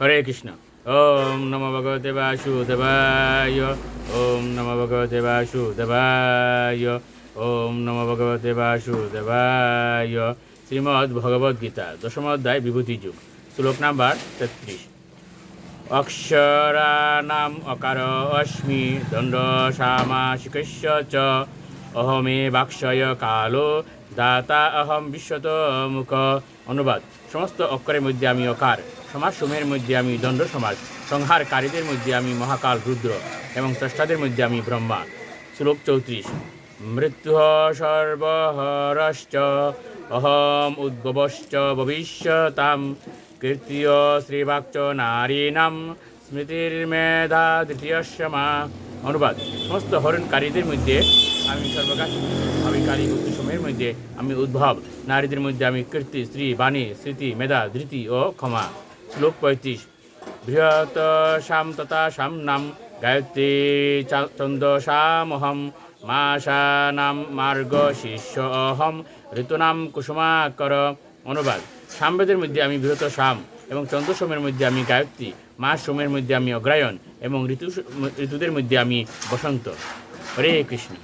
হরে কৃষ্ণ। ওম নম ভগবতে বাসুদেবায়। ওম নম ভগবতে বাসুদেবায়। ওম নম ভগবতে বাসুদেবায়। শ্রীমদ্ ভগবদ্ গীতা, দশম অধ্যায়, বিভূতি শ্লোক নাম্বার তেত্রিশ। অক্ষরানাম অকার অস্মি দণ্ড সামাসিকস্য চ। অহমে বাক্সয় কালো, দাতা অহম বিশ্বত মুখ অনুবাদ, সমস্ত অক্ষরের মধ্যে আমি অকার। সমাজ সমূহের মধ্যে আমি দণ্ড সমাজ, সংহারকারীদের মধ্যে আমি মহাকাল রুদ্র এবং স্রষ্টাদের মধ্যে আমি ব্রহ্মা। শ্লোক চৌত্রিশ, মৃত্যু সর্বহরশ্চ, অহম উদ্ভবশ্চ ভবিষ্যতাম, কীর্তিয় শ্রীবাক্চ নারীনাম স্মৃতির্মেধা দ্বিতীয়স্য মা। অনুবাদ, সমস্ত হরণকারীদের মধ্যে আমি সর্বকাশ গুপ্ত সময়ের মধ্যে আমি উদ্ভব। নারীদের মধ্যে আমি কীর্তি, স্ত্রী, বাণী, স্মৃতি, মেধা, ধৃতি ও ক্ষমা। শ্লোক পঁয়ত্রিশ বৃহৎ শাম তথা শাম নাম গায়ত্রী চা- ছন্দসামহম মাসানাম মার্গ শিষ্য অহম ঋতুনাম কুসুমাকর অনুবাদ সামবেদের মধ্যে আমি বৃহৎ শাম এবং চন্দ্রসমের মধ্যে আমি গায়ত্রী মাস সোমের মধ্যে আমি অগ্রায়ণ এবং ঋতু ঋতুদের মধ্যে আমি বসন্ত। হরে কৃষ্ণ।